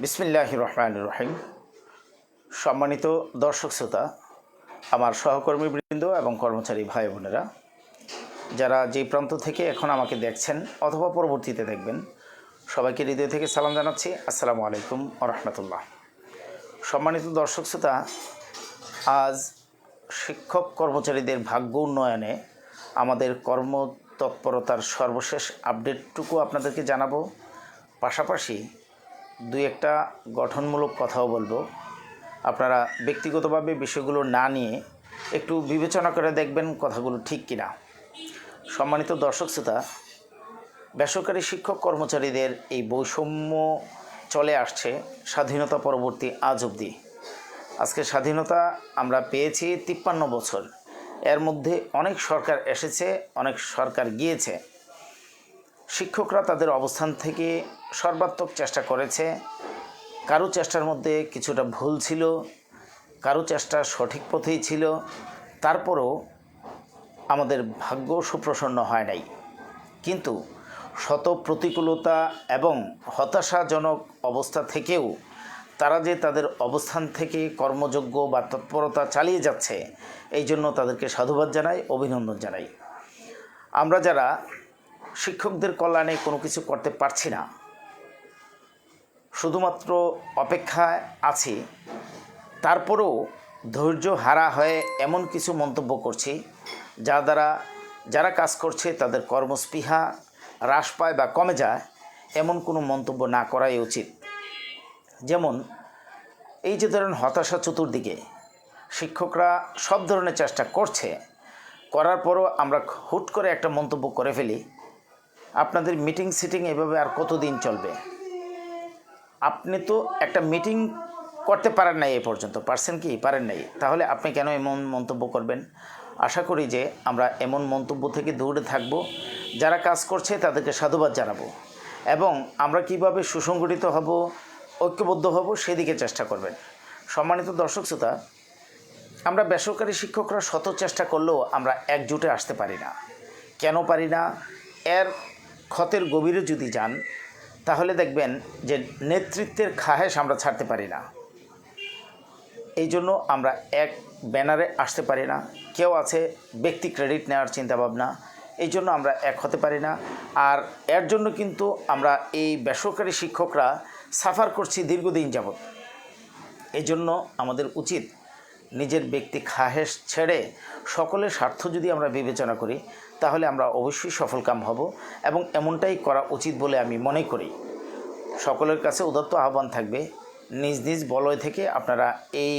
বিসমিল্লাহ রহমান রহিম সম্মানিত দর্শক শ্রোতা, আমার সহকর্মীবৃন্দ এবং কর্মচারী ভাই বোনেরা, যারা যেই প্রান্ত থেকে এখন আমাকে দেখছেন অথবা পরবর্তীতে দেখবেন, সবাইকে হৃদয় থেকে সালাম জানাচ্ছি। আসসালামু আলাইকুম রহমতুল্লাহ। সম্মানিত দর্শক শ্রোতা, আজ শিক্ষক কর্মচারীদের ভাগ্য উন্নয়নে আমাদের কর্মতৎপরতার সর্বশেষ আপডেটটুকু আপনাদেরকে জানাব। পাশাপাশি দুই একটা গঠনমূলক কথাও বলব। আপনারা ব্যক্তিগতভাবে বিষয়গুলো না নিয়ে একটু বিবেচনা করে দেখবেন কথাগুলো ঠিক কিনা। সম্মানিত দর্শক শ্রোতা, বেসরকারি শিক্ষক কর্মচারীদের এই বৈষম্য চলে আসছে স্বাধীনতা পরবর্তী আজ অবধি। আজকে স্বাধীনতা আমরা পেয়েছি তিপ্পান্ন বছর। এর মধ্যে অনেক সরকার এসেছে, অনেক সরকার গিয়েছে। শিক্ষকরা তাদের অবস্থান থেকে সর্বাত্মক চেষ্টা করেছে। কারও চেষ্টার মধ্যে কিছুটা ভুল ছিল, কারও চেষ্টা সঠিক পথেই ছিল, তারপরও আমাদের ভাগ্য সুপ্রসন্ন হয় নাই। কিন্তু শত প্রতিকূলতা এবং হতাশাজনক অবস্থা থেকেও তারা যে তাদের অবস্থান থেকে কর্মযোগ্য বা তৎপরতা চালিয়ে যাচ্ছে এই জন্য তাদেরকে সাধুবাদ জানাই, অভিনন্দন জানাই। আমরা যারা শিক্ষকদের কল্যাণে কোনো কিছু করতে পারছি না। শুধুমাত্র অপেক্ষায় আছি। তারপরেও ধৈর্য হারা হয়ে এমন কিছু মন্তব্য করছি, যা দ্বারা যারা কাজ করছে তাদের কর্মস্পৃহা হ্রাস পায় বা কমে যায়, এমন কোনো মন্তব্য না করাই উচিত। যেমন, এই যে ধরেন হতাশা চতুর্দিকে, শিক্ষকরা সব ধরনের চেষ্টা করছে, করার পরও আমরা হুট করে একটা মন্তব্য করে ফেলি আপনাদের মিটিং সিটিং এভাবে আর কতদিন চলবে? আপনি তো একটা মিটিং করতে পারেন নাই এ পর্যন্ত, পারছেন কি? পারেন নাই। তাহলে আপনি কেন এমন মন্তব্য করবেন? আশা করি যে আমরা এমন মন্তব্য থেকে দূরে থাকব, যারা কাজ করছে তাদেরকে সাধুবাদ জানাব এবং আমরা কীভাবে সুসংগঠিত হব, ঐক্যবদ্ধ হব সেদিকে চেষ্টা করবেন। সম্মানিত দর্শক শ্রোতা, আমরা বেসরকারি শিক্ষকরা শত চেষ্টা করলেও আমরা একজোটে আসতে পারি না। কেন পারি না? এর ক্ষতের গভীরে যদি যান, তাহলে দেখবেন যে নেতৃত্বের খাহেশ আমরা ছাড়তে পারি না। এই জন্য আমরা এক ব্যানারে আসতে পারি না। কেউ আছে ব্যক্তি ক্রেডিট নেওয়ার চিন্তাভাবনা, এই জন্য আমরা এক হতে পারি না। আর এর জন্য কিন্তু আমরা এই বেসরকারি শিক্ষকরা সাফার করছি দীর্ঘদিন যাবৎ। এই জন্য আমাদের উচিত নিজের ব্যক্তি খাহেশ ছেড়ে সকলের স্বার্থ যদি আমরা বিবেচনা করি, তাহলে আমরা অবশ্যই সফলকাম হব এবং এমনটাই করা উচিত বলে আমি মনে করি। সকলের কাছে উদত্ত আহ্বান থাকবে, নিজ নিজ বলয় থেকে আপনারা এই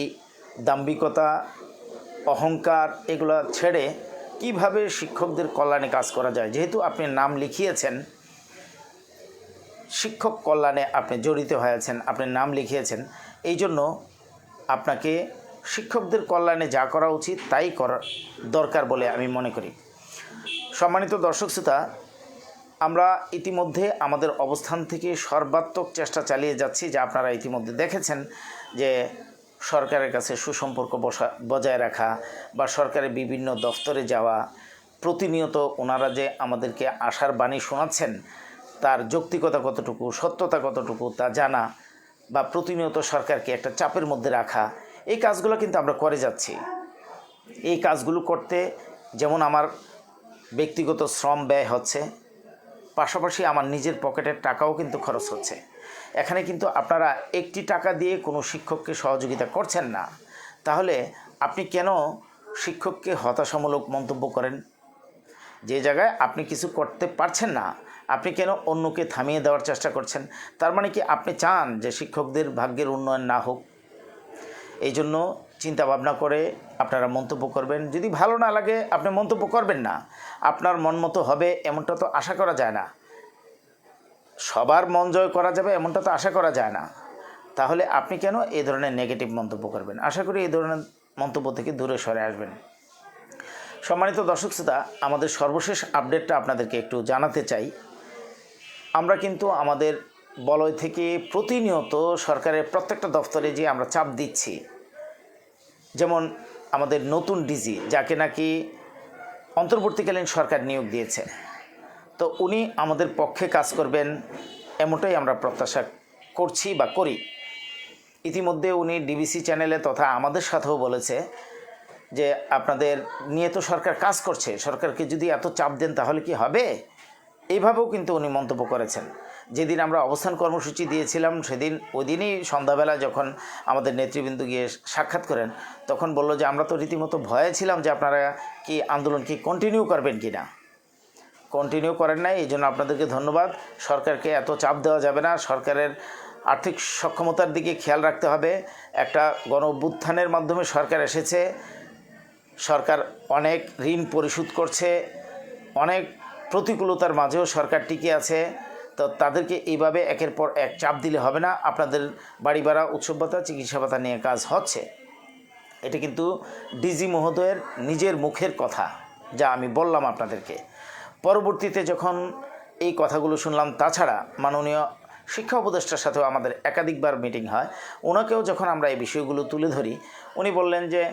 দাম্ভিকতা, অহংকার এগুলো ছেড়ে কীভাবে শিক্ষকদের কল্যাণে কাজ করা যায়? যেহেতু আপনি নাম লিখিয়েছেন, শিক্ষক কল্যাণে আপনি জড়িত হয়েছেন আপনি নাম লিখিয়েছেন এই জন্য আপনাকে শিক্ষকদের কল্যাণে যা করা উচিত, তাই করা দরকার বলে আমি মনে করি। সম্মানিত দর্শক শ্রোতা, আমরা ইতিমধ্যে আমাদের অবস্থান থেকে সর্বাত্মক চেষ্টা চালিয়ে যাচ্ছি, যা আপনারা ইতিমধ্যে দেখেছেন যে সরকারের কাছে সুসম্পর্ক বসা, বজায় রাখা বা সরকারের বিভিন্ন দফতরে যাওয়া, প্রতিনিয়ত ওনারা যে আমাদেরকে আশার বাণী শোনাচ্ছেন, তার যৌক্তিকতা কতটুকু, সত্যতা কতটুকু তা জানা বা প্রতিনিয়ত সরকারকে একটা চাপের মধ্যে রাখা এই কাজগুলো কিন্তু আমরা করে যাচ্ছি। এই কাজগুলো করতে যেমন আমার ব্যক্তিগত শ্রম ব্যয় হচ্ছে, পাশাপাশি আমার নিজের পকেটের টাকাও কিন্তু খরচ হচ্ছে। এখানে কিন্তু আপনারা একটি টাকা দিয়ে কোনো শিক্ষককে সহযোগিতা করছেন না। তাহলে আপনি কেন শিক্ষককে হতাশামূলক মন্তব্য করেন? যে জায়গায় আপনি কিছু করতে পারছেন না, আপনি কেন অন্যকে থামিয়ে দেওয়ার চেষ্টা করছেন? তার মানে কি আপনি চান যে শিক্ষকদের ভাগ্যের উন্নয়ন না হোক? এই জন্য চিন্তা ভাবনা করে আপনারা মন্তব্য করবেন। যদি ভালো না লাগে, আপনি মন্তব্য করবেন না। আপনার মন মতো হবে এমনটা তো আশা করা যায় না। সবার মন জয় করা যাবে এমনটা তো আশা করা যায় না। তাহলে আপনি কেন এই ধরনের নেগেটিভ মন্তব্য করবেন? আশা করি এই ধরনের মন্তব্য থেকে দূরে সরে আসবেন। সম্মানিত দর্শক শ্রোতা, আমাদের সর্বশেষ আপডেটটা আপনাদেরকে একটু জানাতে চাই। আমরা কিন্তু আমাদের বলয় থেকে প্রতিনিয়ত সরকারের প্রত্যেকটা দফতরে যে আমরা চাপ দিচ্ছি যেমন আমাদের নতুন ডিজি যাকে নাকি অন্তর্বর্তীকালীন সরকার নিয়োগ দিয়েছে। তো উনি আমাদের পক্ষে কাজ করবেন এমনটাই আমরা প্রত্যাশা করছি বা করি। ইতিমধ্যে উনি ডিবিসি চ্যানেলে তথা আমাদের সাথেও বলেছে যে, আপনাদের নিয়ে তো সরকার কাজ করছে, সরকারকে যদি এত চাপ দেন তাহলে কি হবে? এইভাবেও কিন্তু উনি মন্তব্য করেছেন। যেদিন আমরা অবস্থান কর্মসূচি দিয়েছিলাম, সেদিন ওই দিনই সন্ধ্যাবেলা যখন আমাদের নেতৃবৃন্দ গিয়ে সাক্ষাৎ করেন, তখন বলল যে, আমরা তো রীতিমতো ভয়ে ছিলাম যে আপনারা কি আন্দোলন কি কন্টিনিউ করবেন কি না কন্টিনিউ করেন নাই, এই জন্য আপনাদেরকে ধন্যবাদ। সরকারকে এত চাপ দেওয়া যাবে না, সরকারের আর্থিক সক্ষমতার দিকে খেয়াল রাখতে হবে। একটা গণ অভ্যুত্থানের মাধ্যমে সরকার এসেছে, সরকার অনেক ঋণ পরিশোধ করছে, অনেক প্রতিকূলতার মাঝেও সরকার টিকে আছে। তো তাদেরকে এইভাবে একের পর এক চাপ দিলে হবে না। আপনাদের বাড়ি ভাড়া, উৎসব ভাতা, চিকিৎসা ভাতা নিয়ে কাজ হচ্ছে। এটা কিন্তু ডিজি মহোদয়ের নিজের মুখের কথা, যা আমি বললাম আপনাদেরকে। পরবর্তীতে যখন এই কথাগুলো শুনলাম, তাছাড়া মাননীয় শিক্ষা উপদেষ্টার সাথেও আমাদের একাধিকবার মিটিং হয়। ওনাকেও যখন আমরা এই বিষয়গুলো তুলে ধরি, উনি বললেন যে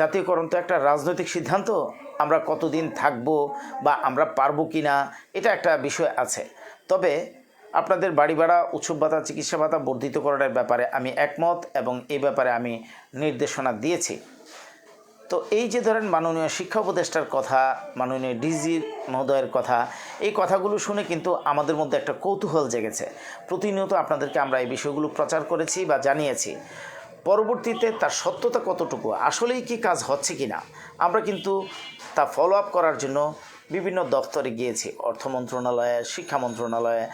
জাতীয়করণ তো একটা রাজনৈতিক সিদ্ধান্ত, আমরা কতদিন থাকব বা আমরা পারব কি না এটা একটা বিষয় আছে। তবে আপনাদের বাড়ি ভাড়া, উৎসব ভাতা, চিকিৎসা ভাতা বর্ধিতকরণের ব্যাপারে আমি একমত এবং এই ব্যাপারে আমি নির্দেশনা দিয়েছি। তো এই যে ধরেন মাননীয় শিক্ষা উপদেষ্টার কথা, মাননীয় ডিজি মহোদয়ের কথা, এই কথাগুলো শুনে কিন্তু আমাদের মধ্যে একটা কৌতূহল জেগেছে। প্রতিনিয়ত আপনাদেরকে আমরা এই বিষয়গুলো প্রচার করেছি বা জানিয়েছি। পরবর্তীতে তার সত্যতা কতটুকু, আসলেই কি কাজ হচ্ছে কি না আমরা কিন্তু তা ফলো আপ করার জন্য বিভিন্ন দপ্তরে গিয়েছি, অর্থ মন্ত্রণালয়ে, শিক্ষা মন্ত্রণালয়ে।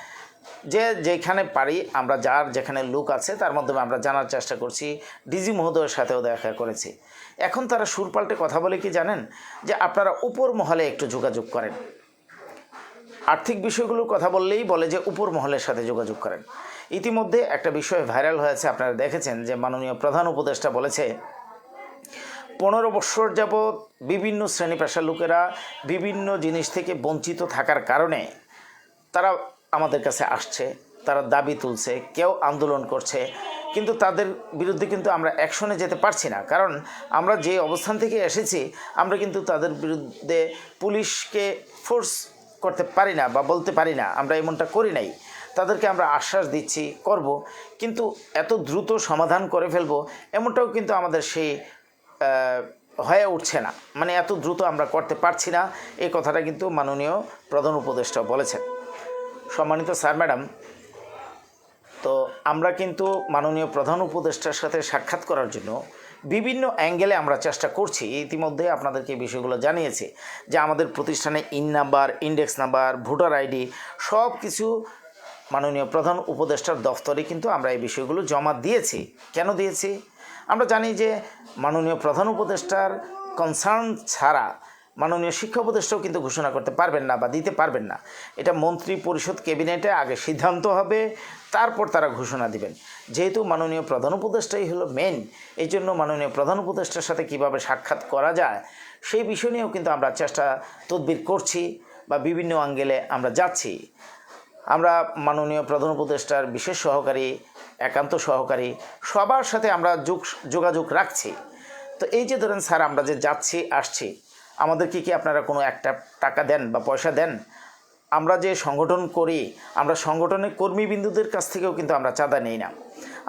যে যেখানে পারি, আমরা যার যেখানে লোক আছে, তার মাধ্যমে আমরা জানার চেষ্টা করছি, ডিজি মহোদয়ের সাথেও দেখা করেছি। এখন তারা সুর পাল্টে কথা বলে কি জানেন? যে আপনারা উপর মহলে একটু যোগাযোগ করেন। আর্থিক বিষয়গুলোর কথা বললেই বলে যে উপর মহলের সাথে যোগাযোগ করেন। ইতিমধ্যে একটা বিষয় ভাইরাল হয়েছে, আপনারা দেখেছেন যে মাননীয় প্রধান উপদেষ্টা বলেছে পনেরো বৎসর যাবৎ বিভিন্ন শ্রেণি পেশার লোকেরা বিভিন্ন জিনিস থেকে বঞ্চিত থাকার কারণে তারা আমাদের কাছে আসছে, তারা দাবি তুলছে, কেউ আন্দোলন করছে। কিন্তু তাদের বিরুদ্ধে কিন্তু আমরা অ্যাকশনে যেতে পারছি না। কারণ আমরা যে অবস্থান থেকে এসেছি, আমরা কিন্তু তাদের বিরুদ্ধে পুলিশকে ফোর্স করতে পারি না বা বলতে পারি না। আমরা এমনটা করি নাই। তাদেরকে আমরা আশ্বাস দিচ্ছি, করব। কিন্তু এত দ্রুত সমাধান করে ফেলব, এমনটাও কিন্তু আমাদের সেই হয়ে উঠছে না। মানে এত দ্রুত আমরা করতে পারছি না, এই কথাটা কিন্তু মাননীয় প্রধান উপদেষ্টা বলেছেন। সম্মানিত স্যার, ম্যাডাম, তো আমরা কিন্তু মাননীয় প্রধান উপদেষ্টার সাথে সাক্ষাৎ করার জন্য বিভিন্ন অ্যাঙ্গেলে আমরা চেষ্টা করছি। ইতিমধ্যে আপনাদেরকে বিষয়গুলো জানিয়েছি যে আমাদের প্রতিষ্ঠানে EIIN number, index number, voter ID সব কিছু মাননীয় প্রধান উপদেষ্টার দফতরে কিন্তু আমরা এই বিষয়গুলো জমা দিয়েছি। কেন দিয়েছি? আমরা জানি যে মাননীয় প্রধান উপদেষ্টার কনসার্ন ছাড়া মাননীয় শিক্ষা উপদেষ্টাও কিন্তু ঘোষণা করতে পারবেন না বা দিতে পারবেন না। এটা মন্ত্রী পরিষদ ক্যাবিনেটে আগে সিদ্ধান্ত হবে, তারপর তারা ঘোষণা দিবেন। যেহেতু মাননীয় প্রধান উপদেষ্টাই হলো মেন এই জন্য মাননীয় প্রধান উপদেষ্টার সাথে কীভাবে সাক্ষাৎ করা যায়, সেই বিষয় নিয়েও কিন্তু আমরা চেষ্টা তদবির করছি বা বিভিন্ন অ্যাঙ্গেলে আমরা যাচ্ছি। আমরা মাননীয় প্রধান উপদেষ্টার বিশেষ সহকারী একান্ত সহকারী, সবার সাথে আমরা যোগ, যোগাযোগ রাখছি। তো এই যে ধরেন স্যার, আমরা যে যাচ্ছি, আসছি আমাদেরকে কি আপনারা কোনো একটা টাকা দেন বা পয়সা দেন? আমরা যে সংগঠন করি, আমরা সংগঠনের কর্মীবিন্দুদের কাছ থেকেও কিন্তু আমরা চাঁদা নেই না।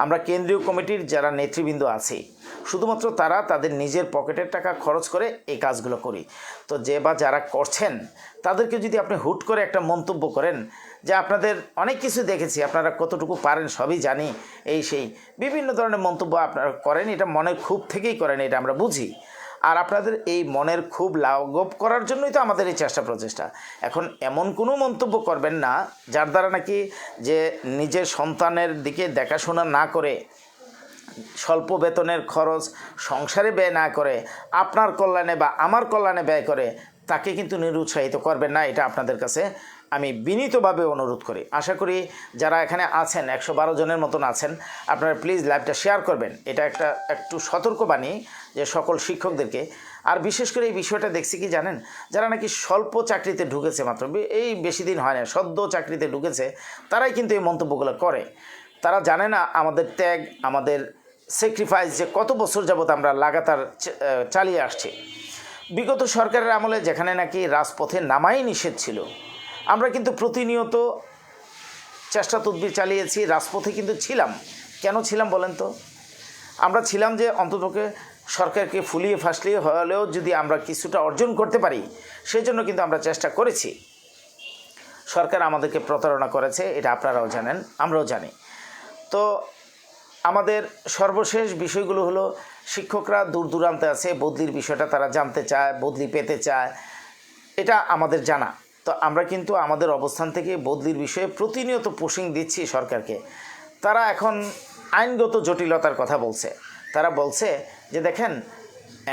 আমরা কেন্দ্রীয় কমিটির যারা নেতৃবৃন্দ আছে, শুধুমাত্র তারা তাদের নিজের পকেটের টাকা খরচ করে এই কাজগুলো করি। তো যে বা যারা করছেন, তাদেরকে যদি আপনি হুট করে একটা মন্তব্য করেন যে আপনাদের অনেক কিছু দেখেছি, আপনারা কতটুকু পারেন সবই জানি, এই সেই। বিভিন্ন ধরনের মন্তব্য আপনারা করেন, এটা মনের খুব থেকেই করেন, এটা আমরা বুঝি। আর আপনাদের এই মনের খুব লাঘব করার জন্যই তো আমাদের এই চেষ্টা প্রচেষ্টা। এখন এমন কোনো মন্তব্য করবেন না, যার দ্বারা নাকি যে নিজের সন্তানের দিকে দেখাশোনা না করে, স্বল্প বেতনের খরচ সংসারে ব্যয় না করে, আপনার কল্যাণে বা আমার কল্যাণে ব্যয় করে, তাকে কিন্তু নিরুৎসাহিত করবেন না, এটা আপনাদের কাছে আমি বিনীতভাবে অনুরোধ করি। আশা করি যারা এখানে আছেন, একশো বারো জনের মতন আছেন, আপনারা প্লিজ লাইভটা শেয়ার করবেন। এটা একটা, একটু সতর্কবাণী যে সকল শিক্ষকদেরকে। আর বিশেষ করে এই বিষয়টা দেখছি কি জানেন? যারা নাকি স্বল্প চাকরিতে ঢুকেছে মাত্র, এই বেশি দিন হয় না, সদ্য চাকরিতে ঢুকেছে, তারাই কিন্তু এই মন্তব্যগুলো করে। তারা জানে না আমাদের ত্যাগ, আমাদের স্যাক্রিফাইস যে কত বছর যাবত আমরা লাগাতার চালিয়ে আসছি। বিগত সরকারের আমলে যেখানে নাকি রাজপথে নামাই নিষেধ ছিল আমরা কিন্তু প্রতিনিয়ত চেষ্টা তদবির চালিয়েছি, রাজপথে কিন্তু ছিলাম। কেন ছিলাম বলেন তো? আমরা ছিলাম যে অন্ততপক্ষে সরকারকে ফুলিয়ে ফাসলিয়ে হলেও যদি আমরা কিছুটা অর্জন করতে পারি সেই জন্য কিন্তু আমরা চেষ্টা করেছি। সরকার আমাদেরকে প্রতারণা করেছে, এটা আপনারাও জানেন, আমরাও জানি। তো আমাদের সর্বশেষ বিষয়গুলো হলো, শিক্ষকরা দূর দূরান্তে আছে, বদলির বিষয়টা তারা জানতে চায়, বদলি পেতে চায়, এটা আমাদের জানা। তো আমরা কিন্তু আমাদের অবস্থান থেকে বদলির বিষয়ে প্রতিনিয়ত পুশিং দিচ্ছি সরকারকে। তারা এখন আইনগত জটিলতার কথা বলছে। তারা বলছে যে দেখেন,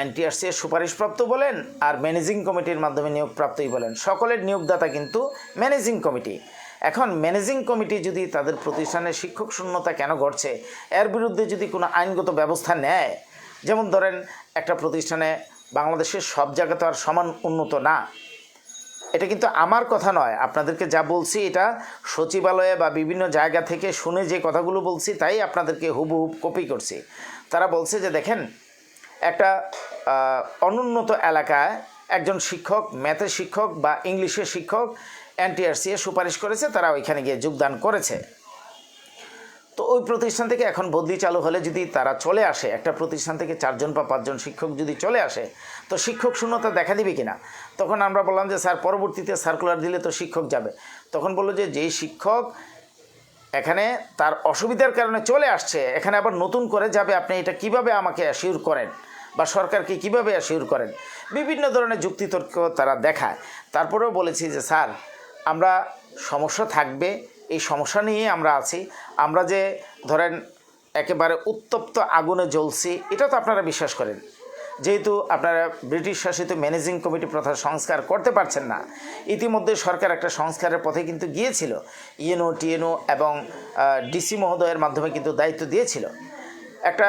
এনটিআরসি এর সুপারিশপ্রাপ্ত বলেন আর ম্যানেজিং কমিটির মাধ্যমে নিয়োগপ্রাপ্তই বলেন। সকলের নিয়োগদাতা কিন্তু ম্যানেজিং কমিটি। এখন ম্যানেজিং কমিটি যদি তাদের প্রতিষ্ঠানে শিক্ষক শূন্যতা কেন ঘটছে এর বিরুদ্ধে যদি কোনো আইনগত ব্যবস্থা নেয়? যেমন ধরেন, একটা প্রতিষ্ঠানে বাংলাদেশের সব জায়গা তো আর সমান উন্নত না। এটা কিন্তু আমার কথা নয়। আপনাদেরকে যা বলছি এটা সচিবালয়ে বা বিভিন্ন জায়গা থেকে শুনে যে কথাগুলো বলছি, তাই আপনাদেরকে হুবহুব কপি করছি। তারা বলছে যে, দেখেন, একটা অনুন্নত এলাকায় একজন শিক্ষক, ম্যাথের শিক্ষক বা ইংলিশের শিক্ষক এনটিআরসিএ সুপারিশ করেছে, তারা ওইখানে গিয়ে যোগদান করেছে। তো ওই প্রতিষ্ঠান থেকে এখন বদলি চালু হলে যদি তারা চলে আসে, একটা প্রতিষ্ঠান থেকে চারজন বা পাঁচজন শিক্ষক যদি চলে আসে তো শিক্ষক শূন্যতা দেখা দিবে কিনা? তখন আমরা বললাম যে, স্যার, পরবর্তীতে সার্কুলার দিলে তো শিক্ষক যাবে। তখন বলল যে, যেই শিক্ষক এখানে তার অসুবিধার কারণে চলে আসছে, এখানে আবার নতুন করে যাবে, আপনি এটা কীভাবে আমাকে অ্যাসিওর করেন? বা সরকারকে কীভাবে অ্যাসিওর করেন? বিভিন্ন ধরনের যুক্তিতর্ক তারা দেখায়। তারপরেও বলেছি যে, স্যার, আমরা সমস্যা থাকবে, এই সমস্যা নিয়ে আমরা আছি। আমরা যে ধরেন একেবারে উত্তপ্ত আগুনে জ্বলছি, এটা তো আপনারা বিশ্বাস করেন। যেহেতু আপনারা ব্রিটিশ শাসিত ম্যানেজিং কমিটি প্রথা সংস্কার করতে পারছেন না, ইতিমধ্যে সরকার একটা সংস্কারের পথে কিন্তু গিয়েছিল। ইএনও, টিএনও এবং ডিসি মহোদয়ের মাধ্যমে কিন্তু দায়িত্ব দিয়েছিল। একটা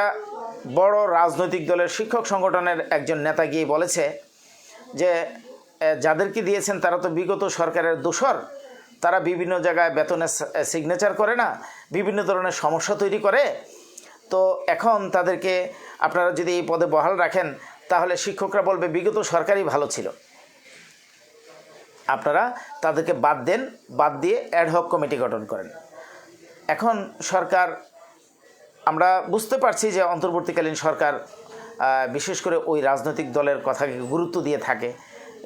বড় রাজনৈতিক দলের শিক্ষক সংগঠনের একজন নেতা গিয়ে বলেছে যে যাদেরকে দিয়েছেন তারা তো বিগত সরকারের দোষর। তারা বিভিন্ন জায়গায় বেতনের সিগনেচার করে না, বিভিন্ন ধরনের সমস্যা তৈরি করে। তো এখন তাদেরকে আপনারা যদি এই পদে বহাল রাখেন, তাহলে শিক্ষকরা বলবে, বিগত সরকারই ভালো ছিল। আপনারা তাদেরকে বাদ দেন, বাদ দিয়ে অ্যাডহক কমিটি গঠন করেন। এখন সরকার, আমরা বুঝতে পারছি যে অন্তর্বর্তীকালীন সরকার বিশেষ করে ওই রাজনৈতিক দলের কথাকে গুরুত্ব দিয়ে থাকে।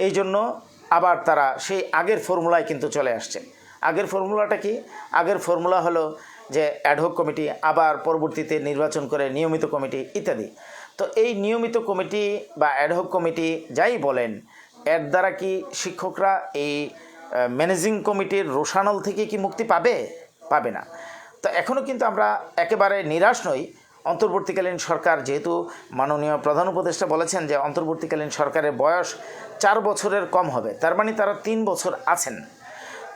এই জন্য আবার তারা সেই আগের ফর্মুলায় কিন্তু চলে আসছে। আগের ফর্মুলাটা কি? আগের ফর্মুলা হলো যে অ্যাডহক কমিটি আবার পরবর্তীতে নির্বাচন করে নিয়মিত কমিটি ইত্যাদি। তো এই নিয়মিত কমিটি বা অ্যাডহক কমিটি যাই বলেন, এর দ্বারা কি শিক্ষকরা এই ম্যানেজিং কমিটির রোশানল থেকে কি মুক্তি পাবে? পাবে না। তো এখনও কিন্তু আমরা একেবারে নিরাশ নই। অন্তর্বর্তীকালীন সরকার যেহেতু মাননীয় প্রধান উপদেষ্টা বলেছেন যে অন্তর্বর্তীকালীন সরকারের বয়স চার বছরের কম হবে, তার মানে তারা তিন বছর আছেন।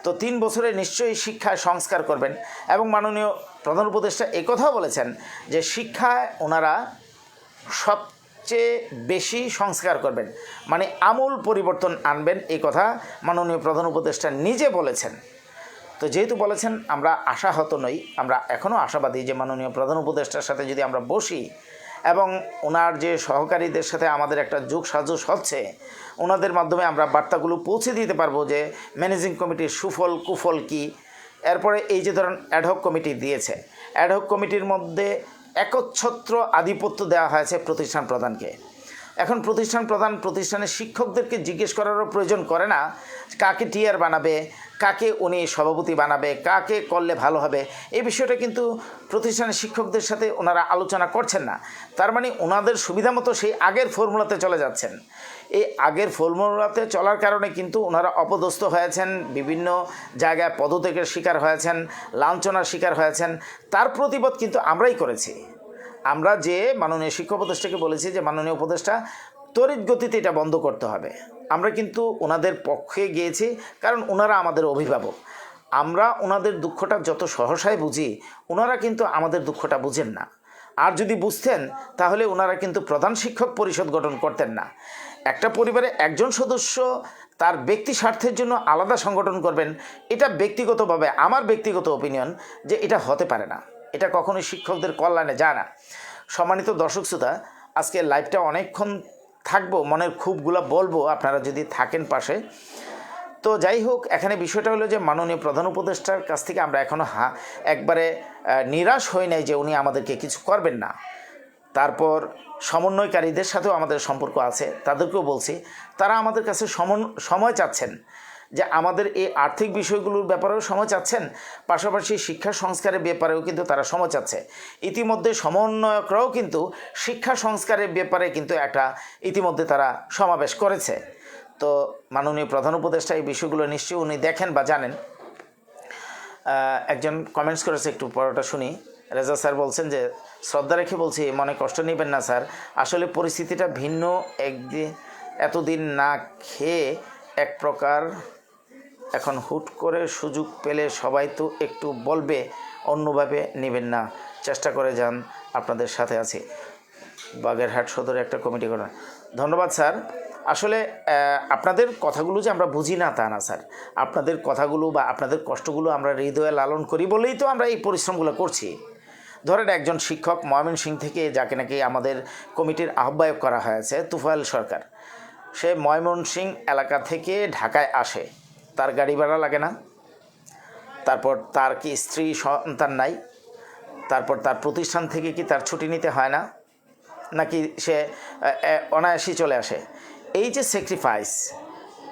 তো তিন বছরে নিশ্চয়ই শিক্ষায় সংস্কার করবেন। এবং মাননীয় প্রধান উপদেষ্টা একথাও বলেছেন যে শিক্ষায় ওনারা সবচেয়ে বেশি সংস্কার করবেন। মানে আমূল পরিবর্তন আনবেন এই কথা মাননীয় প্রধান উপদেষ্টা নিজে বলেছেন। তো যেহেতু বলেছেন, আমরা আশাহত নই, আমরা এখনও আশাবাদী যে মাননীয় প্রধান উপদেষ্টার সাথে যদি আমরা বসি এবং ওনার যে সহকারীদের সাথে আমাদের একটা যোগ সাজস হচ্ছে, ওনাদের মাধ্যমে আমরা বার্তাগুলো পৌঁছে দিতে পারব যে ম্যানেজিং কমিটির সুফল, কুফল কি। এরপরে এই যে ধরেন অ্যাডহক কমিটি দিয়েছে অ্যাডহক কমিটির মধ্যে একচ্ছত্র আধিপত্য দেওয়া হয়েছে প্রতিষ্ঠান প্রধানকে। এখন প্রতিষ্ঠান প্রধান প্রতিষ্ঠানের শিক্ষকদেরকে জিজ্ঞেস করারও প্রয়োজন করে না, কাকে টিয়ার বানাবে কাকে উনি সভাপতি বানাবে, কাকে করলে ভালো হবে এই বিষয়টা কিন্তু প্রতিষ্ঠানের শিক্ষকদের সাথে ওনারা আলোচনা করছেন না। তার মানে ওনাদের সুবিধা মতো সেই আগের ফর্মুলাতে চলে যাচ্ছেন। এই আগের ফর্মুলাতে চলার কারণে কিন্তু ওনারা অপদস্থ হয়েছেন, বিভিন্ন জায়গায় পদত্যাগের শিকার হয়েছেন, লাঞ্ছনার শিকার হয়েছেন। তার প্রতিবাদ কিন্তু আমরাই করেছি। আমরা যে মাননীয় শিক্ষা উপদেষ্টাকে বলেছি যে, মাননীয় উপদেষ্টা তড়িৎ গতিতে এটা বন্ধ করতে হবে। আমরা কিন্তু ওনাদের পক্ষে গিয়েছি, কারণ ওনারা আমাদের অভিভাবক। আমরা ওনাদের দুঃখটা যত সহসায় বুঝি, ওনারা কিন্তু আমাদের দুঃখটা বুঝেন না। আর যদি বুঝতেন, তাহলে ওনারা কিন্তু প্রধান শিক্ষক পরিষদ গঠন করতেন না। একটা পরিবারে একজন সদস্য তার ব্যক্তি স্বার্থের জন্য আলাদা সংগঠন করবেন, এটা ব্যক্তিগতভাবে আমার ব্যক্তিগত ওপিনিয়ন যে এটা হতে পারে না। এটা কখনোই শিক্ষকদের কল্যাণে যায় না। সম্মানিত দর্শক শ্রোতা, আজকে লাইভটা অনেকক্ষণ থাকব, মনের খুবগুলা বলব, আপনারা যদি থাকেন পাশে। তো যাই হোক, এখানে বিষয়টা হলো যে মাননীয় প্রধান উপদেষ্টার কাছ থেকে আমরা এখনও হা, একবারে নিরাশ হই নাই যে উনি আমাদেরকে কিছু করবেন না। তারপর সমন্বয়কারীদের সাথেও আমাদের সম্পর্ক আছে, তাদেরকেও বলছি, তারা আমাদের কাছে সমন, সময় চাচ্ছেন। যে আমাদের এই আর্থিক বিষয়গুলোর ব্যাপারেও সময় চাচ্ছেন, পাশাপাশি শিক্ষা সংস্কারের ব্যাপারেও কিন্তু তারা সময় চাচ্ছে। ইতিমধ্যে সমন্বয়করাও কিন্তু শিক্ষা সংস্কারের ব্যাপারে কিন্তু একটা ইতিমধ্যে তারা সমাবেশ করেছে। তো মাননীয় প্রধান উপদেষ্টা এই বিষয়গুলো নিশ্চয়ই উনি দেখেন বা জানেন। একজন কমেন্টস করেছে, একটু পরোটা শুনি। রেজা স্যার বলছেন যে, শ্রদ্ধা রেখে বলছি, মনে কষ্ট নেবেন না স্যার। আসলে পরিস্থিতিটা ভিন্ন, একদিন, এতদিন না খেয়ে এক প্রকার এখন হুট করে সুযোগ পেলে সবাই তো একটু বলবে, অন্যভাবে নেবেন না। চেষ্টা করে যান, আপনাদের সাথে আছি। বাগেরহাট সদরে একটা কমিটি করেন ধন্যবাদ, স্যার। আসলে আপনাদের কথাগুলো যে আমরা বুঝি না, তা না, স্যার। আপনাদের কথাগুলো বা আপনাদের কষ্টগুলো আমরা হৃদয়ে লালন করি বলেই তো আমরা এই পরিশ্রমগুলো করছি। ধরেন একজন শিক্ষক ময়মন সিং থেকে যাকে নাকি আমাদের কমিটির আহ্বায়ক করা হয়েছে তুফাইল সরকার। সে ময়মনসিং এলাকা থেকে ঢাকায় আসে। তার গাড়ি ভাড়া লাগে না। তারপর তার কি স্ত্রী, সন্তান নাই। তারপর তার প্রতিষ্ঠান থেকে কি তার ছুটি নিতে হয় না? নাকি সে অনায়াসেই চলে আসে। এই যে স্যাক্রিফাইস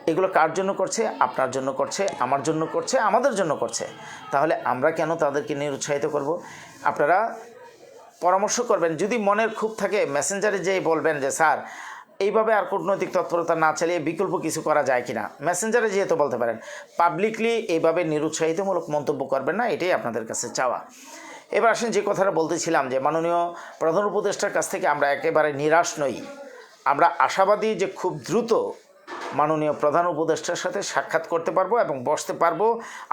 এগুলো কার জন্য করছে? আপনার জন্য করছে, আমার জন্য করছে, আমাদের জন্য করছে। তাহলে আমরা কেন তাদেরকে নিরুৎসাহিত করব? আপনারা পরামর্শ করবেন। যদি মনের খুব থাকে মেসেঞ্জারে যেয়ে বলবেন যে, স্যার এইভাবে আর কূটনৈতিক তৎপরতা না চালিয়ে বিকল্প কিছু করা যায় কিনা? মেসেঞ্জারে যেহেতু বলতে পারেন পাবলিকলি এইভাবে নিরুৎসাহিতমূলক মন্তব্য করবেন না, এটাই আপনাদের কাছে চাওয়া। এবার আসেন যে কথাটা বলতেছিলাম যে, মাননীয় প্রধান উপদেষ্টার কাছ থেকে আমরা একেবারে নিরাশ নই। আমরা আশাবাদী যে খুব দ্রুত মাননীয় প্রধান উপদেষ্টার সাথে সাক্ষাৎ করতে পারব এবং বসতে পারব,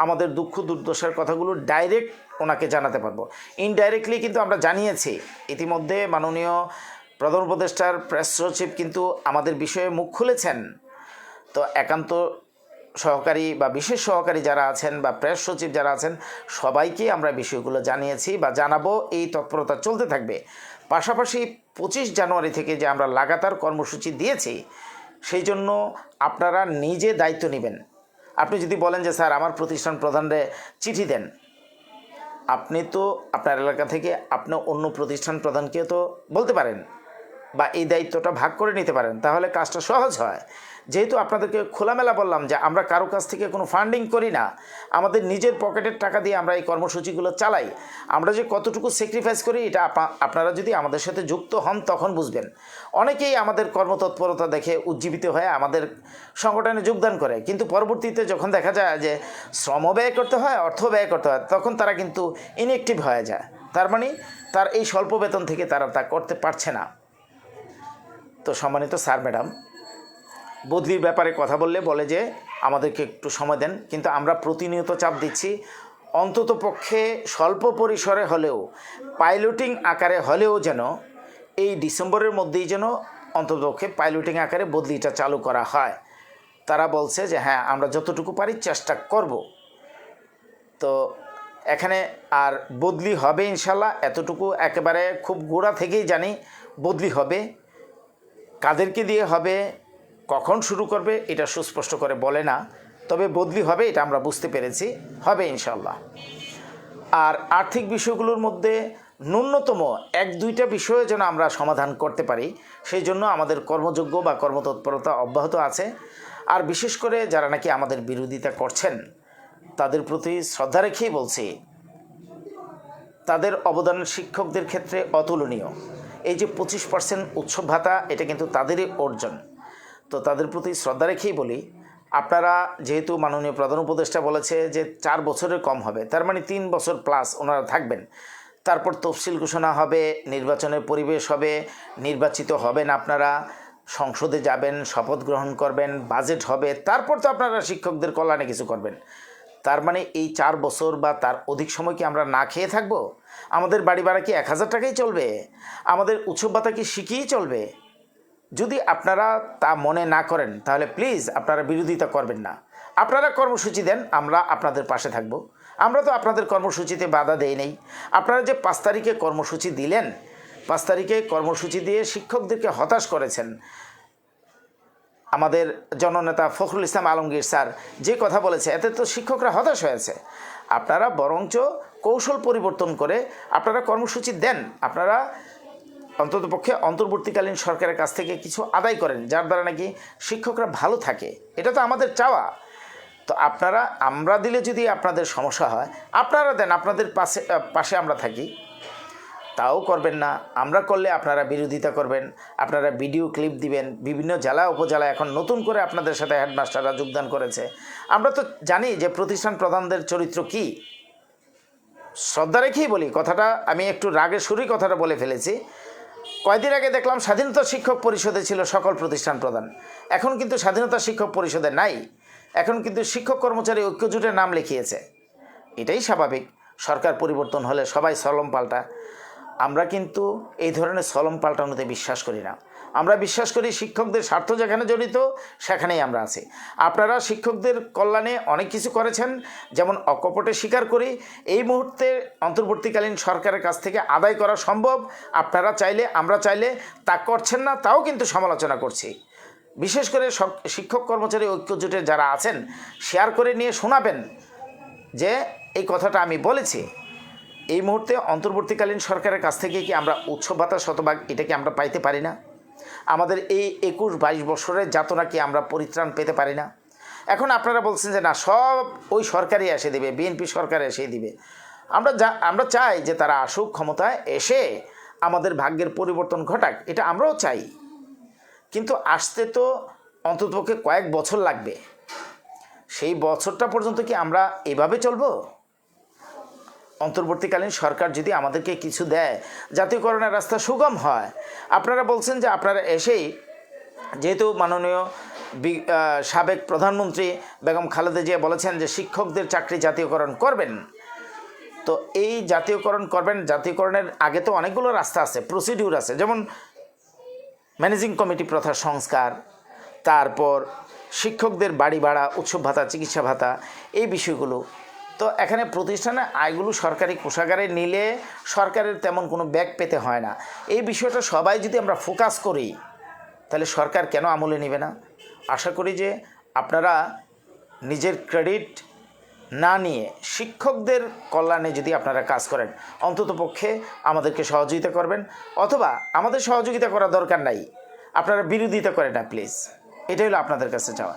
আমাদের দুঃখ দুর্দশার কথাগুলো ডাইরেক্ট ওনাকে জানাতে পারব। ইনডাইরেক্টলি কিন্তু আমরা জানিয়েছি, ইতিমধ্যে মাননীয় প্রধান উপদেষ্টার প্রেস সচিব কিন্তু আমাদের বিষয়ে মুখ খুলেছেন। তো একান্ত সহকারী বা বিশেষ সহকারী যারা আছেন বা প্রেস সচিব যারা আছেন, সবাইকে আমরা বিষয়গুলো জানিয়েছি বা জানাব। এই তৎপরতা চলতে থাকবে। পাশাপাশি পঁচিশ জানুয়ারি থেকে যে আমরা লাগাতার কর্মসূচি দিয়েছি, সেই জন্য আপনারা নিজে দায়িত্ব নেবেন। আপনি যদি বলেন যে, স্যার, আমার প্রতিষ্ঠান প্রধানরে চিঠি দেন। আপনি তো আপনার এলাকা থেকে আপনি অন্য প্রতিষ্ঠান প্রধানকে তো বলতে পারেন। বা এই দায়িত্বটা ভাগ করে নিতে পারেন, তাহলে কাজটা সহজ হয়। যেহেতু আপনাদেরকে খোলামেলা বললাম যে আমরা কারও কাছ থেকে কোনো ফান্ডিং করি না, আমাদের নিজের পকেটের টাকা দিয়ে আমরা এই কর্মসূচিগুলো চালাই, আমরা যে কতটুকু স্যাক্রিফাইস করি এটা আপনারা যদি আমাদের সাথে যুক্ত হন তখন বুঝবেন। অনেকেই আমাদের কর্মতৎপরতা দেখে উজ্জীবিত হয়ে আমাদের সংগঠনে যোগদান করে, কিন্তু পরবর্তীতে যখন দেখা যায় যে শ্রম ব্যয় করতে হয়, অর্থ ব্যয় করতে হয়, তখন তারা কিন্তু ইনএক্টিভ হয়ে যায়। তার মানে তার এই স্বল্প বেতন থেকে তারা তা করতে পারছে না। তো সম্মানিত স্যার, ম্যাডাম, বদলির ব্যাপারে কথা বললে বলে যে আমাদেরকে একটু সময় দেন, কিন্তু আমরা প্রতিনিয়ত চাপ দিচ্ছি। অন্তত পক্ষে স্বল্প পরিসরে হলেও, পাইলটিং আকারে হলেও যেন এই ডিসেম্বরের মধ্যেই যেন অন্ততপক্ষে পাইলটিং আকারে বদলিটা চালু করা হয়। তারা বলছে যে হ্যাঁ আমরা যতটুকু পারি চেষ্টা করব। তো এখানে আর বদলি হবে ইনশাল্লাহ, এতটুকু একেবারে খুব গোড়া থেকেই জানি বদলি হবে। কাদেরকে দিয়ে হবে, কখন শুরু করবে, এটা সুস্পষ্ট করে বলে না, তবে বদলি হবে এটা আমরা বুঝতে পেরেছি, হবে ইনশাল্লাহ আর আর্থিক বিষয়গুলোর মধ্যে ন্যূনতম এক দুইটা বিষয়ে যেন আমরা সমাধান করতে পারি, সেই জন্য আমাদের কর্মযোগ্য বা কর্মতৎপরতা অব্যাহত আছে। আর বিশেষ করে যারা নাকি আমাদের বিরোধিতা করছেন, তাদের প্রতি শ্রদ্ধা রেখেই বলছি, তাদের অবদান শিক্ষকদের ক্ষেত্রে অতুলনীয়। এই যে পঁচিশ পার্সেন্ট উৎসব ভাতা, এটা কিন্তু তাদেরই অর্জন। তো তাদের প্রতি শ্রদ্ধা রেখেই বলি, আপনারা যেহেতু মাননীয় প্রধান উপদেষ্টা বলেছে যে চার বছরের কম হবে, তার মানে তিন বছর প্লাস ওনারা থাকবেন। তারপর তফসিল ঘোষণা হবে, নির্বাচনের পরিবেশ হবে, নির্বাচিত হবেন আপনারা, সংসদে যাবেন, শপথ গ্রহণ করবেন বাজেট হবে, তারপর তো আপনারা শিক্ষকদের কল্যাণে কিছু করবেন। তার মানে এই চার বছর বা তার অধিক সময় কি আমরা না খেয়ে থাকব? আমাদের বাড়ি ভাড়া কি এক হাজার টাকাই চলবে? আমাদের উৎসব ভাতা কি শিখিয়েই চলবে? যদি আপনারা তা মনে না করেন, তাহলে প্লিজ আপনারা বিরোধিতা করবেন না। আপনারা কর্মসূচি দেন, আমরা আপনাদের পাশে থাকব। আমরা তো আপনাদের কর্মসূচিতে বাধা দেই নেই। আপনারা যে পাঁচ তারিখে কর্মসূচি দিলেন, পাঁচ তারিখে কর্মসূচি দিয়ে শিক্ষকদেরকে হতাশ করেছেন আমাদের জননেতা ফখরুল ইসলাম আলমগীর স্যার, যে কথা বলেছে, এতে তো শিক্ষকরা হতাশ হয়েছে। আপনারা বরঞ্চ কৌশল পরিবর্তন করে আপনারা কর্মসূচি দেন, আপনারা অন্ততপক্ষে অন্তর্বর্তীকালীন সরকারের কাছ থেকে কিছু আদায় করেন, যার দ্বারা নাকি শিক্ষকরা ভালো থাকে। এটা তো আমাদের চাওয়া। তো আপনারা, আমরা দিলে যদি আপনাদের সমস্যা হয়, আপনারা দেন, আপনাদের পাশে পাশে আমরা থাকি। তাও করবেন না। আমরা করলে আপনারা বিরোধিতা করবেন, আপনারা ভিডিও ক্লিপ দিবেন, বিভিন্ন জেলা, উপজেলা এখন নতুন করে আপনাদের সাথে হেডমাস্টাররা যোগদান করেছে। আমরা তো জানি যে প্রতিষ্ঠান প্রধানদের চরিত্র কি। শ্রদ্ধা রেখেই বলি, কথাটা আমি একটু রাগে সুরই কথাটা বলে ফেলেছি। কয়দিন আগে দেখলাম স্বাধীনতা শিক্ষক পরিষদে ছিল সকল প্রতিষ্ঠান প্রধান। এখন কিন্তু স্বাধীনতা শিক্ষক পরিষদে নাই। এখন কিন্তু শিক্ষক কর্মচারী ঐক্যজোটের নাম লিখিয়েছে। এটাই স্বাভাবিক। সরকার পরিবর্তন হলে সবাই সলম পাল্টা। আমরা কিন্তু এই ধরনের সলম পাল্টানোতে বিশ্বাস করি না। আমরা বিশ্বাস করি শিক্ষকদের স্বার্থ যেখানে জড়িত, সেখানেই আমরা আছি। আপনারা শিক্ষকদের কল্যাণে অনেক কিছু করেছেন, যেমন অকপটে স্বীকার করি, এই মুহূর্তে অন্তর্বর্তীকালীন সরকারের কাছ থেকে আদায় করা সম্ভব, আপনারা চাইলে, আমরা চাইলে তা করছেন না, তাও কিন্তু সমালোচনা করছি। বিশেষ করে শিক্ষক কর্মচারী ঐক্যজোটের যারা আছেন, শেয়ার করে নিয়ে শোনাবেন যে, এই কথাটা আমি বলেছি, এই মুহূর্তে অন্তর্বর্তীকালীন সরকারের কাছ থেকে কি আমরা উৎসব ভাতা শতভাগ এটা কি আমরা পাইতে পারি না? আমাদের এই একুশ বাইশ বছরের যাতনা কি আমরা পরিত্রাণ পেতে পারি না। এখন আপনারা বলছেন যে না, সব ওই সরকারই এসে দিবে, বিএনপি সরকার এসে দিবে। আমরা যা, আমরা চাই যে তারা আসুক ক্ষমতায় এসে আমাদের ভাগ্যের পরিবর্তন ঘটাক, এটা আমরাও চাই। কিন্তু আসতে তো অন্ততপক্ষে কয়েক বছর লাগবে। সেই বছরটা পর্যন্ত কি আমরা এভাবে চলবো? অন্তর্বর্তীকালীন সরকার যদি আমাদেরকে কিছু দেয়, জাতীয়করণের রাস্তা সুগম হয়। আপনারা বলছেন যে আপনারা এসেই যেহেতু মাননীয় সাবেক প্রধানমন্ত্রী বেগম খালেদা জিয়া বলেছেন যে শিক্ষকদের চাকরি জাতীয়করণ করবেন। তো এই জাতীয়করণ করবেন, জাতীয়করণের আগে তো অনেকগুলো রাস্তা আছে প্রসিডিউর আছে। যেমন ম্যানেজিং কমিটি প্রথা সংস্কার, তারপর শিক্ষকদের বাড়ি ভাড়া, উৎসব ভাতা, চিকিৎসা ভাতা, এই বিষয়গুলো তো এখানে প্রতিষ্ঠানে আয়গুলো সরকারি কোষাগারে নিলে সরকারের তেমন কোনো ব্যাগ পেতে হয় না। এই বিষয়টা সবাই যদি আমরা ফোকাস করি, তাহলে সরকার কেন আমলে নেবে না? আশা করি যে আপনারা নিজের ক্রেডিট না নিয়ে শিক্ষকদের কল্যাণে যদি আপনারা কাজ করেন অন্ততপক্ষে আমাদেরকে সহযোগিতা করবেন। অথবা আমাদের সহযোগিতা করা দরকার নাই। আপনারা বিরোধিতা করেন না, প্লিজ। এটাই হলো আপনাদের কাছে চাওয়া।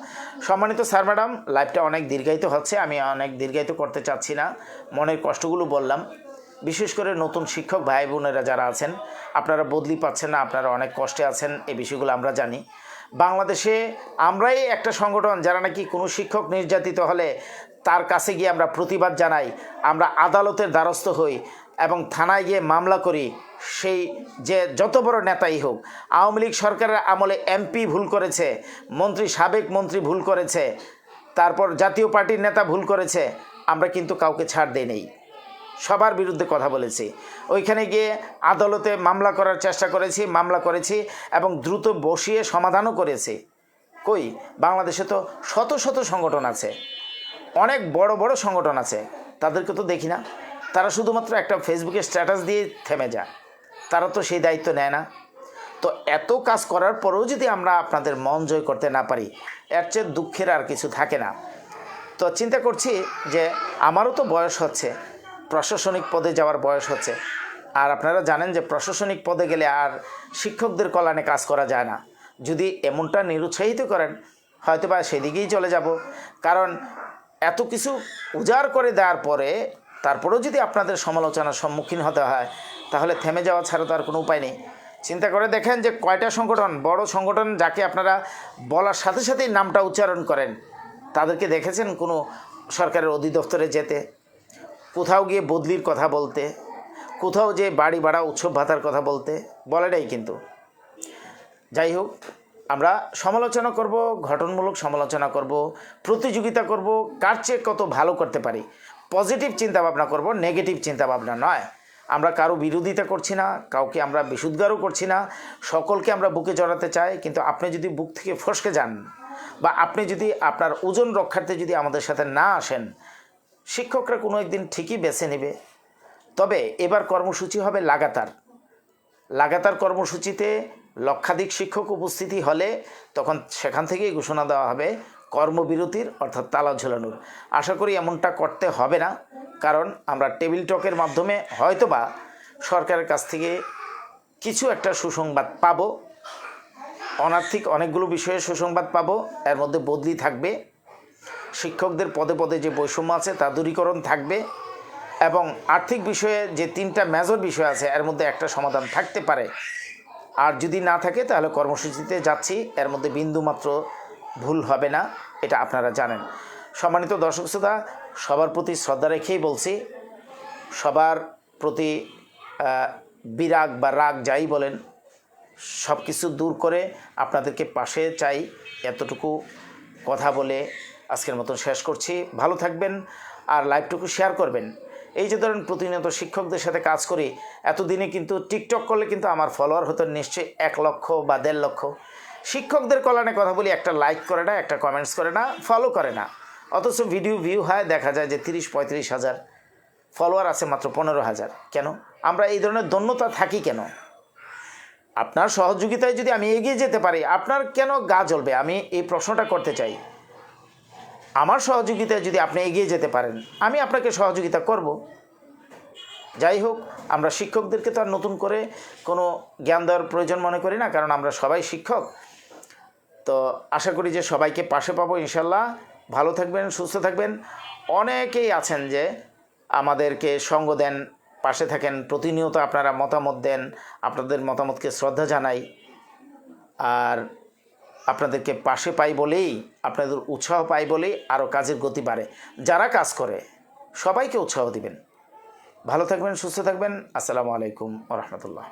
সম্মানিত স্যার, ম্যাডাম, লাইফটা অনেক দীর্ঘায়িত হচ্ছে, আমি অনেক দীর্ঘায়িত করতে চাচ্ছি না। মনের কষ্টগুলো বললাম। বিশেষ করে নতুন শিক্ষক ভাই বোনেরা যারা আছেন, আপনারা বদলি পাচ্ছেন না, আপনারা অনেক কষ্টে আছেন, এই বিষয়গুলো আমরা জানি। বাংলাদেশে আমরাই একটা সংগঠন, যারা নাকি কোনো শিক্ষক নির্যাতিত হলে তার কাছে গিয়ে আমরা প্রতিবাদ জানাই, আমরা আদালতের দ্বারস্থ হই। এবং থানায় গিয়ে মামলা করি, সেই যে যত বড় নেতাই হোক, আওয়ামী লীগ সরকারের আমলে এমপি ভুল করেছে, মন্ত্রী, সাবেক মন্ত্রী ভুল করেছে, তারপর জাতীয় পার্টির নেতা ভুল করেছে, আমরা কিন্তু কাউকে ছাড় দেই নেই। সবার বিরুদ্ধে কথা বলেছি। ওইখানে গিয়ে আদালতে মামলা করার চেষ্টা করেছি, মামলা করেছি এবং দ্রুত বসিয়ে সমাধানও করেছি। কই? বাংলাদেশে তো শত শত সংগঠন আছে। অনেক বড় বড় সংগঠন আছে। তাদেরকে তো দেখি না। তারা শুধুমাত্র একটা ফেসবুকে স্ট্যাটাস দিয়ে থেমে যায়। তারা তো সেই দায়িত্ব নেয় না। তো এত কাজ করার পরেও যদি আমরা আপনাদের মন জয় করতে না পারি, এর চেয়ে দুঃখের আর কিছু থাকে না। তো চিন্তা করছি যে আমারও তো বয়স হচ্ছে, প্রশাসনিক পদে যাওয়ার বয়স হচ্ছে। আর আপনারা জানেন যে প্রশাসনিক পদে গেলে আর শিক্ষকদের কল্যাণে কাজ করা যায় না। যদি এমনটা নিরুৎসাহিত করেন হয়তো বা সেদিকেই চলে যাব। কারণ এত কিছু উজাড় করে দেওয়ার পরে তারপরেও যদি আপনাদের সমালোচনার সম্মুখীন হতে হয়, তাহলে থেমে যাওয়া ছাড়া তো আর কোনো উপায় নেই। চিন্তা করে দেখেন যে কয়টা সংগঠন, বড় সংগঠন যাকে আপনারা বলার সাথে সাথেই নামটা উচ্চারণ করেন, তাদেরকে দেখেছেন কোনো সরকারের অধিদপ্তরে যেতে? কোথাও গিয়ে বদলির কথা বলতে? কোথাও যে বাড়ি ভাড়া, উৎসব ভাতার কথা বলতে? বলে নাই কিন্তু। যাই হোক, আমরা সমালোচনা করব ঘটনমূলক সমালোচনা করব, প্রতিযোগিতা করব, কার চেয়ে কত ভালো করতে পারি? পজিটিভ চিন্তাভাবনা করব, নেগেটিভ চিন্তাভাবনা নয়। আমরা কারও বিরোধিতা করছি না, কাউকে আমরা বিশুদ্ধারও করছি না, সকলকে আমরা বুকে জড়াতে চাই, কিন্তু আপনি যদি বুক থেকে ফসকে যান বা আপনি যদি আপনার ওজন রক্ষার্থে যদি আমাদের সাথে না আসেন, শিক্ষকরা কোনো একদিন ঠিকই বেছে নেবে। তবে এবার কর্মসূচি হবে লাগাতার। লাগাতার কর্মসূচিতে লক্ষাধিক শিক্ষক উপস্থিতি হলে তখন সেখান থেকেই ঘোষণা দেওয়া হবে কর্মবিরতির, অর্থাৎ তালা ঝোলানোর। আশা করি এমনটা করতে হবে না, কারণ আমরা টেবিল টকের মাধ্যমে হয়তোবা সরকারের কাছ থেকে কিছু একটা সুসংবাদ পাবো। অনার্থিক অনেকগুলো বিষয়ে সুসংবাদ পাবো, এর মধ্যে বদলি থাকবে। শিক্ষকদের পদে পদে যে বৈষম্য আছে তা দূরীকরণ থাকবে এবং আর্থিক বিষয়ে যে তিনটা মেজর বিষয় আছে, এর মধ্যে একটা সমাধান থাকতে পারে। আর যদি না থাকে তাহলে কর্মসূচিতে যাচ্ছি, এর মধ্যে বিন্দুমাত্র ভুল হবে না, এটা আপনারা জানেন। সম্মানিত দর্শক শ্রোতা, সবার প্রতি শ্রদ্ধা রেখেই বলছি, সবার প্রতি বিরাগ বা রাগ যাই বলেন সব কিছু দূর করে আপনাদেরকে পাশে চাই এতটুকু কথা বলে আজকের মতন শেষ করছি। ভালো থাকবেন আর লাইভটুকু শেয়ার করবেন। এই যে ধরেন প্রতিনিয়ত শিক্ষকদের সাথে কাজ করি, এতদিনে কিন্তু টিকটক করলে কিন্তু আমার ফলোয়ার হতো নিশ্চয়ই এক লক্ষ বা দেড় লক্ষ। শিক্ষকদের কল্যাণে কথা বলি, একটা লাইক করে না, একটা কমেন্টস করে না ফলো করে না। অথচ ভিডিও ভিউ হয়, দেখা যায় যে তিরিশ, পঁয়ত্রিশ হাজার ফলোয়ার আছে মাত্র পনেরো হাজার। কেন? আমরা এই ধরনের দন্যতা থাকি কেন? আপনার সহযোগিতায় যদি আমি এগিয়ে যেতে পারি, আপনার কেন গা জ্বলবে? আমি এই প্রশ্নটা করতে চাই। আমার সহযোগিতায় যদি আপনি এগিয়ে যেতে পারেন, আমি আপনাকে সহযোগিতা করব। যাই হোক, আমরা শিক্ষকদেরকে তো আর নতুন করে কোনো জ্ঞান দেওয়ার প্রয়োজন মনে করি না, কারণ আমরা সবাই শিক্ষক। তো আশা করি যে সবাইকে পাশে পাবো ইনশাল্লাহ। ভালো থাকবেন, সুস্থ থাকবেন। অনেকেই আছেন যে আমাদেরকে সঙ্গ দেন, পাশে থাকেন, প্রতিনিয়ত আপনারা মতামত দেন, আপনাদের মতামতকে শ্রদ্ধা জানাই, আর আপনাদেরকে পাশে পাই বলেই, আপনাদের উৎসাহ পাই বলেই আরও কাজের গতি বাড়ে। যারা কাজ করে, সবাইকে উৎসাহ দিবেন। ভালো থাকবেন, সুস্থ থাকবেন। আসসালামু আলাইকুম রহমতুল্লাহ।